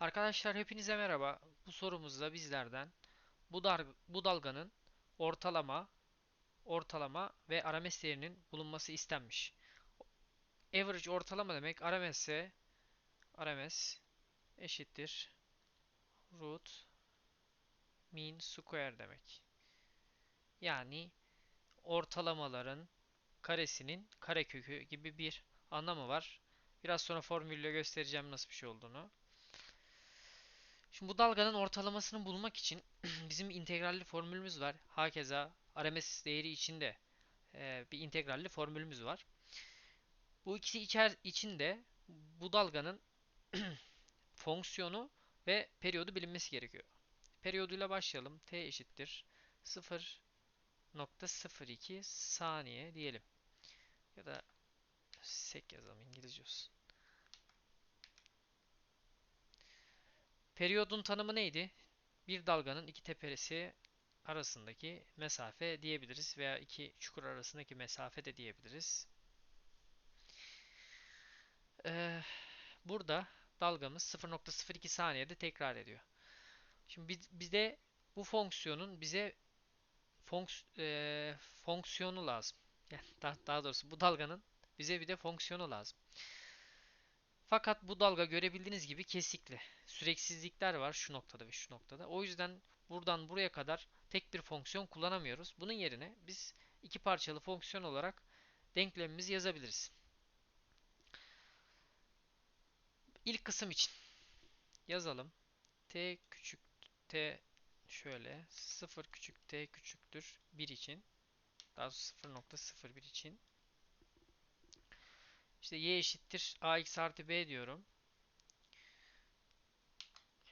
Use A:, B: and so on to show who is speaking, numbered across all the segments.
A: Arkadaşlar hepinize merhaba. Bu sorumuzda bizlerden bu, dar, bu dalganın ortalama, ortalama ve RMS değerinin bulunması istenmiş. Average ortalama demek RMS ise RMS eşittir root mean square demek. Yani ortalamaların karesinin karekökü gibi bir anlamı var. Biraz sonra formülle göstereceğim nasıl bir şey olduğunu. Şimdi bu dalganın ortalamasını bulmak için bizim integralli formülümüz var. Hakeza RMS değeri içinde e, bir integralli formülümüz var. Bu ikisi içer içinde bu dalganın fonksiyonu ve periyodu bilinmesi gerekiyor. Periyoduyla başlayalım. T eşittir 0.02 saniye diyelim. Ya da sek yazalım İngilizce olsun. Periyodun tanımı neydi? Bir dalganın iki tepesi arasındaki mesafe diyebiliriz veya iki çukur arasındaki mesafe de diyebiliriz. Ee, burada dalgamız 0.02 saniyede tekrar ediyor. Şimdi biz, bize bu fonksiyonun bize fonks, e, fonksiyonu lazım. Yani daha, daha doğrusu bu dalganın bize bir de fonksiyonu lazım. Fakat bu dalga görebildiğiniz gibi kesikli. Süreksizlikler var şu noktada ve şu noktada. O yüzden buradan buraya kadar tek bir fonksiyon kullanamıyoruz. Bunun yerine biz iki parçalı fonksiyon olarak denklemimizi yazabiliriz. İlk kısım için yazalım. t küçük t şöyle 0 küçük t küçüktür 1 için daha doğrusu 0.01 için işte y eşittir ax artı b diyorum.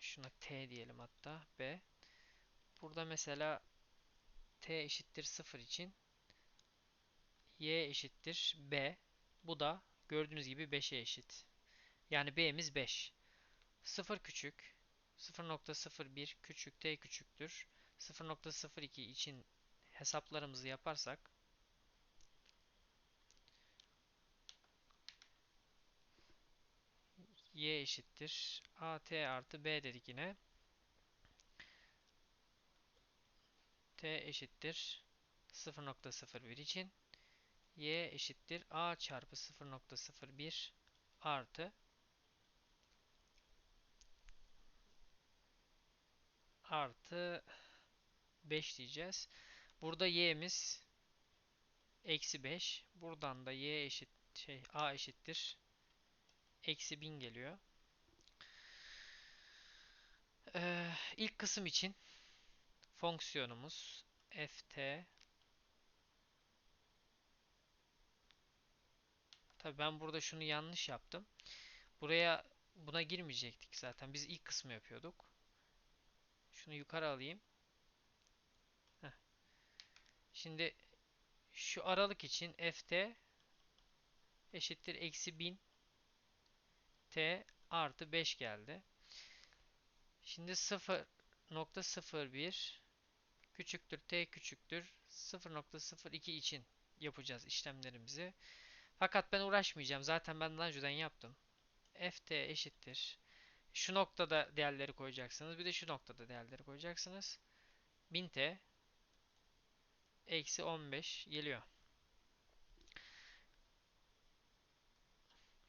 A: Şuna t diyelim hatta b. Burada mesela t eşittir 0 için y eşittir b. Bu da gördüğünüz gibi 5'e eşit. Yani b'miz 5. 0 küçük 0.01 küçük t küçüktür. 0.02 için hesaplarımızı yaparsak y eşittir at artı b dedik yine. t eşittir 0.01 için y eşittir a çarpı 0.01 artı artı 5 diyeceğiz. Burada y'miz eksi 5. Buradan da y eşit şey a eşittir eksi 1000 geliyor. Ee, ilk kısım için fonksiyonumuz ft Tabii ben burada şunu yanlış yaptım. Buraya buna girmeyecektik zaten. Biz ilk kısmı yapıyorduk. Şunu yukarı alayım. Heh. Şimdi şu aralık için ft eşittir eksi 1000 t artı 5 geldi. Şimdi 0.01 küçüktür t küçüktür 0.02 için yapacağız işlemlerimizi. Fakat ben uğraşmayacağım. Zaten ben daha önceden yaptım. ft eşittir. Şu noktada değerleri koyacaksınız. Bir de şu noktada değerleri koyacaksınız. 1000t eksi 15 geliyor.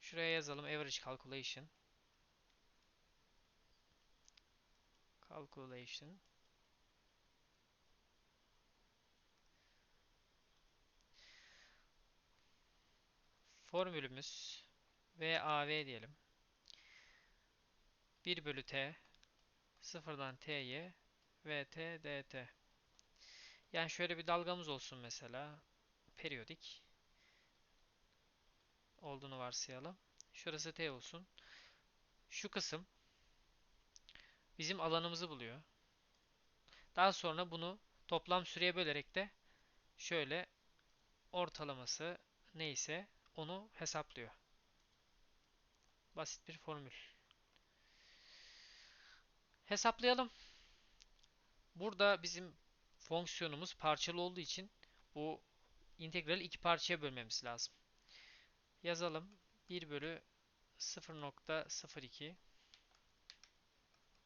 A: Şuraya yazalım average calculation. Calculation. Formülümüz VAV diyelim. 1 bölü t sıfırdan t'ye vt dt. Yani şöyle bir dalgamız olsun mesela. Periyodik. Olduğunu varsayalım. Şurası t olsun. Şu kısım bizim alanımızı buluyor. Daha sonra bunu toplam süreye bölerek de şöyle ortalaması neyse onu hesaplıyor. Basit bir formül. Hesaplayalım. Burada bizim fonksiyonumuz parçalı olduğu için bu integrali iki parçaya bölmemiz lazım. Yazalım. 1 bölü 0.02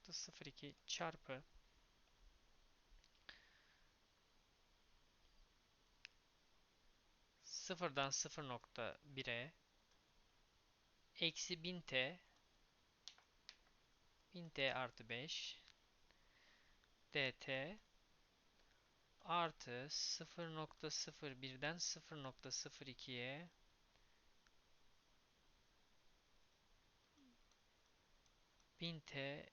A: 0.02 çarpı sıfırdan 0.1'e eksi 1000t 1000t artı 5 dt artı 0.01'den 0.02'ye 1000t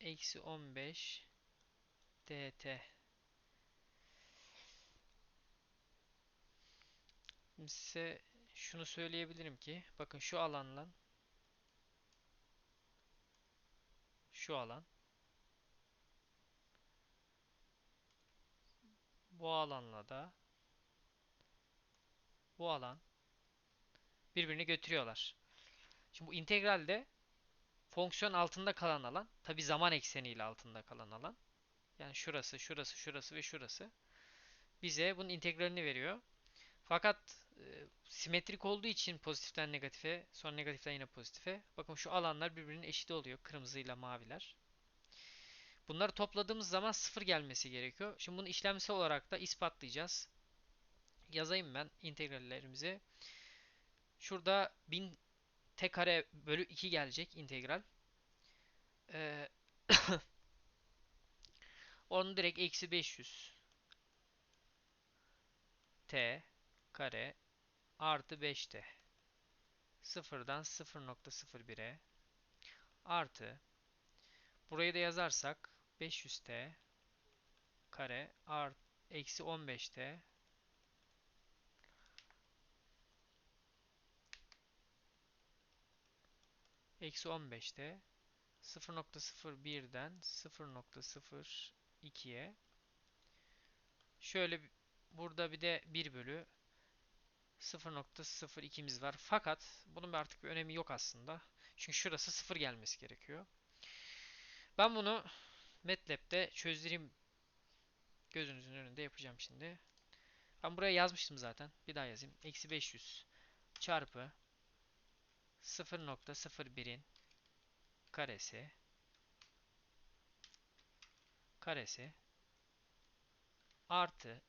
A: eksi 15 dt. Size şunu söyleyebilirim ki bakın şu alanla şu alan bu alanla da bu alan birbirini götürüyorlar. Şimdi bu integralde fonksiyon altında kalan alan tabi zaman ekseniyle altında kalan alan yani şurası, şurası, şurası ve şurası bize bunun integralini veriyor. Fakat e, simetrik olduğu için pozitiften negatife, sonra negatiften yine pozitife. Bakın şu alanlar birbirinin eşit oluyor. Kırmızıyla maviler. Bunları topladığımız zaman sıfır gelmesi gerekiyor. Şimdi bunu işlemsel olarak da ispatlayacağız. Yazayım ben integrallerimizi. Şurada 1000 t kare bölü 2 gelecek integral. Ee, onu direkt eksi 500 t kare artı 5t sıfırdan 0.01'e artı burayı da yazarsak 500t kare artı eksi 15t eksi 15'te 0.01'den 0.02'ye şöyle burada bir de 1 bölü 0.02'miz var. Fakat bunun artık bir önemi yok aslında. Çünkü şurası 0 gelmesi gerekiyor. Ben bunu MATLAB'de çözdüreyim. Gözünüzün önünde yapacağım şimdi. Ben buraya yazmıştım zaten. Bir daha yazayım. Eksi 500 çarpı 0.01'in karesi karesi artı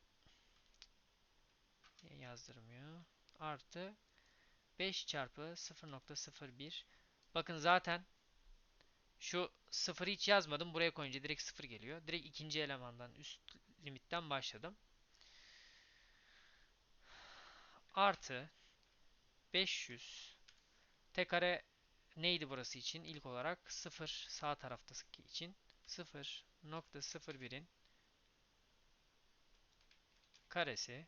A: yazdırmıyor. Artı 5 çarpı 0.01 Bakın zaten şu 0'ı hiç yazmadım. Buraya koyunca direkt 0 geliyor. Direkt ikinci elemandan üst limitten başladım. Artı 500 t kare neydi burası için? İlk olarak 0 sağ taraftaki için 0.01'in karesi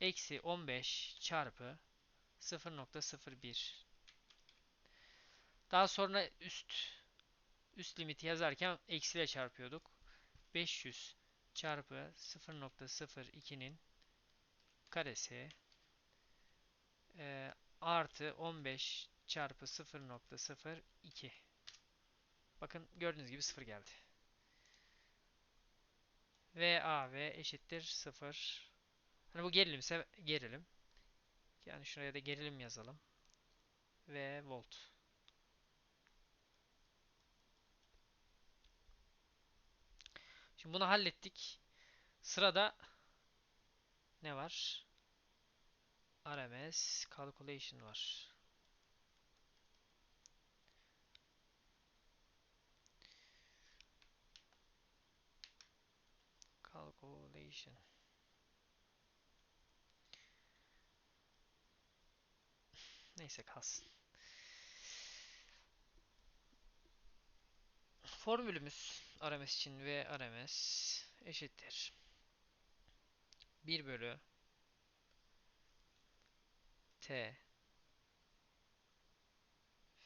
A: eksi 15 çarpı 0.01 daha sonra üst üst limiti yazarken eksiyle çarpıyorduk. 500 çarpı 0.02'nin karesi e, artı 15 çarpı 0.02 Bakın gördüğünüz gibi 0 geldi. VAV eşittir 0 Hani bu gerilimse gerilim. Yani şuraya da gerilim yazalım. Ve volt. Şimdi bunu hallettik. Sırada ne var? RMS calculation var. Calculation. Neyse kalsın. Formülümüz RMS için ve RMS eşittir. 1 bölü T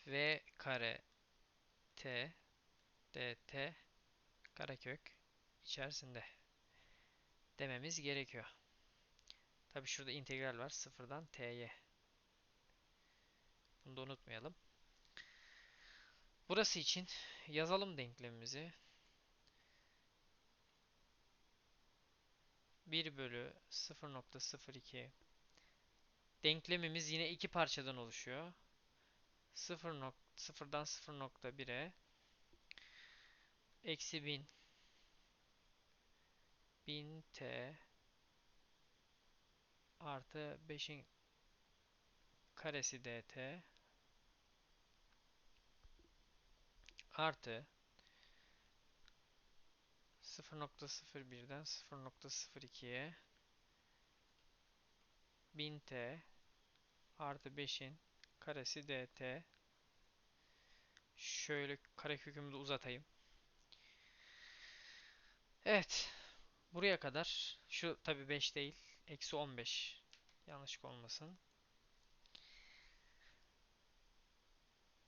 A: V kare T dt karekök içerisinde dememiz gerekiyor. Tabi şurada integral var. Sıfırdan t'ye. Bunu da unutmayalım. Burası için yazalım denklemimizi. 1 bölü 0.02 Denklemimiz yine iki parçadan oluşuyor. 0 nok 0'dan 0.1'e eksi 1000 1000t artı 5'in karesi dt artı 0.01'den 0.02'ye 1000t artı 5'in karesi dt şöyle karekökümü de uzatayım. Evet. Buraya kadar şu tabi 5 değil. Eksi 15. Yanlışlık olmasın.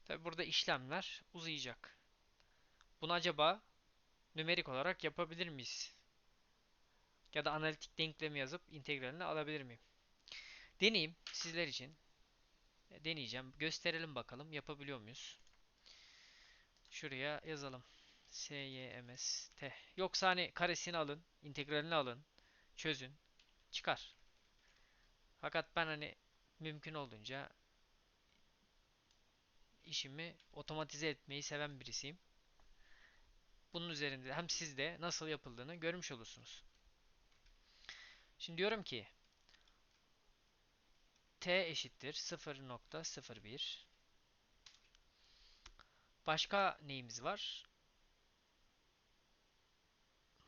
A: Tabi burada işlemler uzayacak. Bunu acaba nümerik olarak yapabilir miyiz? Ya da analitik denklemi yazıp integralini alabilir miyim? Deneyeyim sizler için. E, deneyeceğim. Gösterelim bakalım yapabiliyor muyuz? Şuraya yazalım. SYMS T. Yoksa hani karesini alın, integralini alın, çözün, çıkar. Fakat ben hani mümkün olduğunca işimi otomatize etmeyi seven birisiyim. Bunun üzerinde hem siz de nasıl yapıldığını görmüş olursunuz. Şimdi diyorum ki t eşittir 0.01 Başka neyimiz var?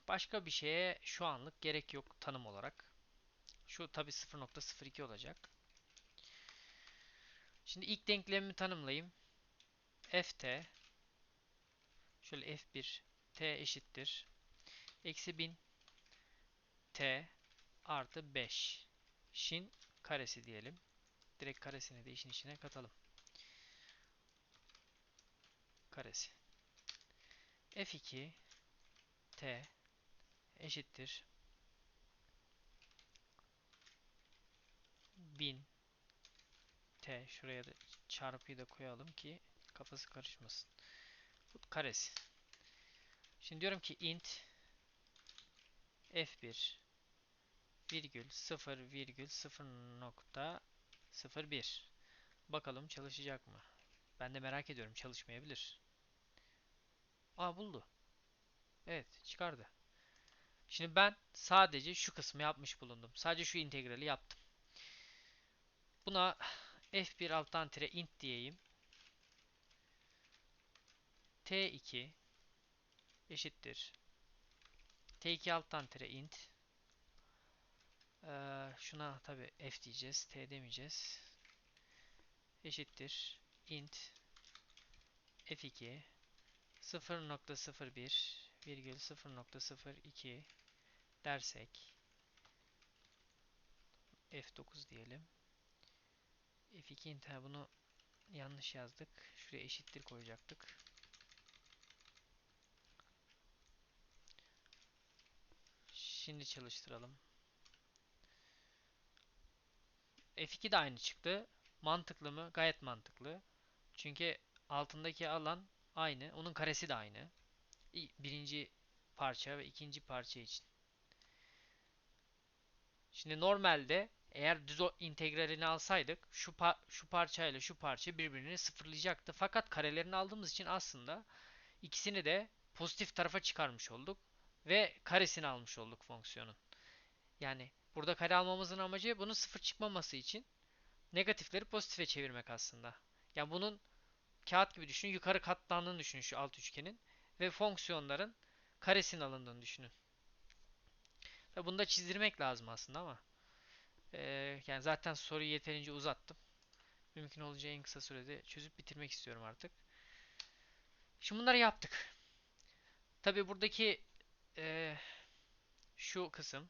A: Başka bir şeye şu anlık gerek yok tanım olarak. Şu tabi 0.02 olacak. Şimdi ilk denklemimi tanımlayayım. ft şöyle f1 t eşittir. Eksi 1000 t artı 5 şin karesi diyelim. Direkt karesini de işin içine katalım. Karesi. f2 t eşittir 1000 t şuraya da çarpıyı da koyalım ki kafası karışmasın. Bu karesi. Şimdi diyorum ki int f1 virgül 0 virgül 0.01 Bakalım çalışacak mı? Ben de merak ediyorum çalışmayabilir. Aa buldu. Evet çıkardı. Şimdi ben sadece şu kısmı yapmış bulundum. Sadece şu integrali yaptım. Buna f1 alttan tire int diyeyim. t2 eşittir. t2 alttan tire int. Ee, şuna tabi f diyeceğiz. t demeyeceğiz. Eşittir. int f2 0.01 virgül 0.02 dersek F9 diyelim. F2 inter bunu yanlış yazdık. Şuraya eşittir koyacaktık. Şimdi çalıştıralım. F2 de aynı çıktı. Mantıklı mı? Gayet mantıklı. Çünkü altındaki alan aynı. Onun karesi de aynı. Birinci parça ve ikinci parça için. Şimdi normalde eğer düz integralini alsaydık şu pa şu parçayla şu parça birbirini sıfırlayacaktı. Fakat karelerini aldığımız için aslında ikisini de pozitif tarafa çıkarmış olduk ve karesini almış olduk fonksiyonun. Yani burada kare almamızın amacı bunun sıfır çıkmaması için negatifleri pozitife çevirmek aslında. Yani bunun kağıt gibi düşünün. Yukarı katlandığını düşünün şu alt üçgenin. Ve fonksiyonların karesinin alındığını düşünün. Ve bunu da çizdirmek lazım aslında ama. Ee, yani zaten soruyu yeterince uzattım. Mümkün olacağı en kısa sürede çözüp bitirmek istiyorum artık. Şimdi bunları yaptık. Tabi buradaki e, şu kısım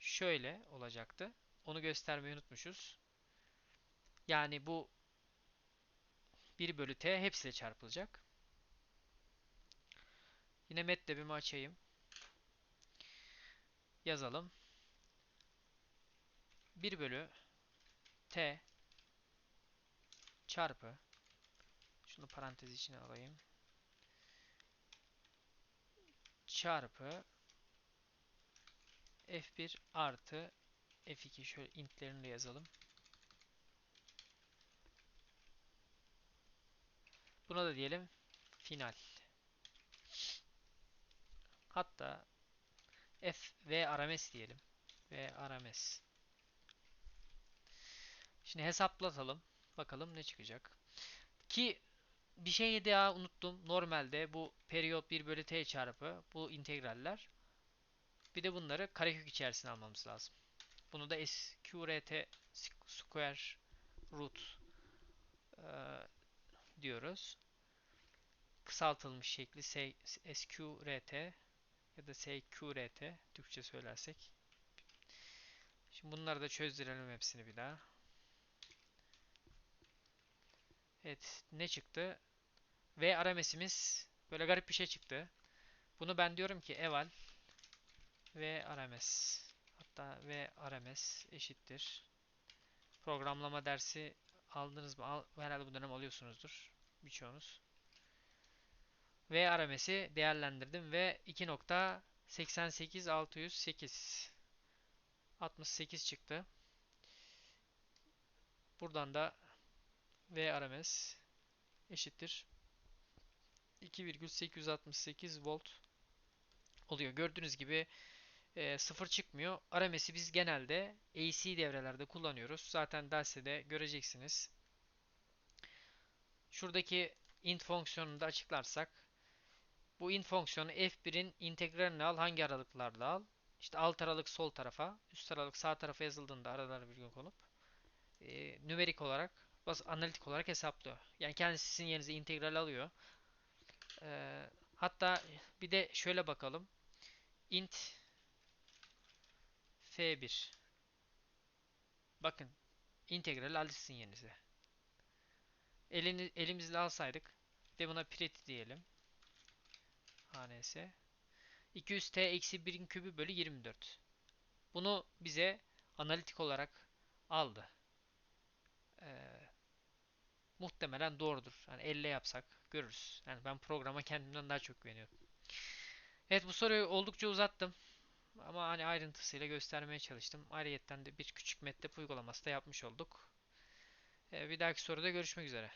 A: şöyle olacaktı. Onu göstermeyi unutmuşuz. Yani bu 1 bölü t hepsiyle çarpılacak. Yine MATLAB'imi açayım. Yazalım. 1 bölü t çarpı şunu parantez içine alayım. Çarpı f1 artı f2 şöyle intlerini de yazalım. Buna da diyelim final. Hatta F V RMS diyelim. V RMS. Şimdi hesaplatalım. Bakalım ne çıkacak. Ki bir şeyi daha unuttum. Normalde bu periyot 1 bölü t çarpı bu integraller. Bir de bunları karekök içerisine almamız lazım. Bunu da sqrt square root e, diyoruz. Kısaltılmış şekli sqrt ya da sqrt Türkçe söylersek. Şimdi bunları da çözdürelim hepsini bir daha. Evet ne çıktı? V RMS'imiz böyle garip bir şey çıktı. Bunu ben diyorum ki eval V RMS hatta V RMS eşittir. Programlama dersi aldınız mı? Al, herhalde bu dönem alıyorsunuzdur birçoğunuz. V RMS'i değerlendirdim ve 2.88608 68 çıktı. Buradan da V RMS eşittir 2,868 volt oluyor. Gördüğünüz gibi e, sıfır çıkmıyor. RMS'i biz genelde AC devrelerde kullanıyoruz. Zaten derste de göreceksiniz. Şuradaki int fonksiyonunu da açıklarsak bu int fonksiyonu f1'in integralini al hangi aralıklarla al. İşte alt aralık sol tarafa, üst aralık sağ tarafa yazıldığında aralar virgül konup e, nümerik olarak, bas analitik olarak hesaplıyor. Yani kendisi sizin yerinize integral alıyor. E, hatta bir de şöyle bakalım. int f1 bakın integral alışsın yerinize. Elini, elimizle alsaydık de buna pret diyelim. HNS 200t eksi 1'in kübü bölü 24. Bunu bize analitik olarak aldı. Ee, muhtemelen doğrudur. Yani elle yapsak görürüz. Yani ben programa kendimden daha çok güveniyorum. Evet bu soruyu oldukça uzattım. Ama hani ayrıntısıyla göstermeye çalıştım. Ayrıyetten de bir küçük mettep uygulaması da yapmış olduk. Ee, bir dahaki soruda görüşmek üzere.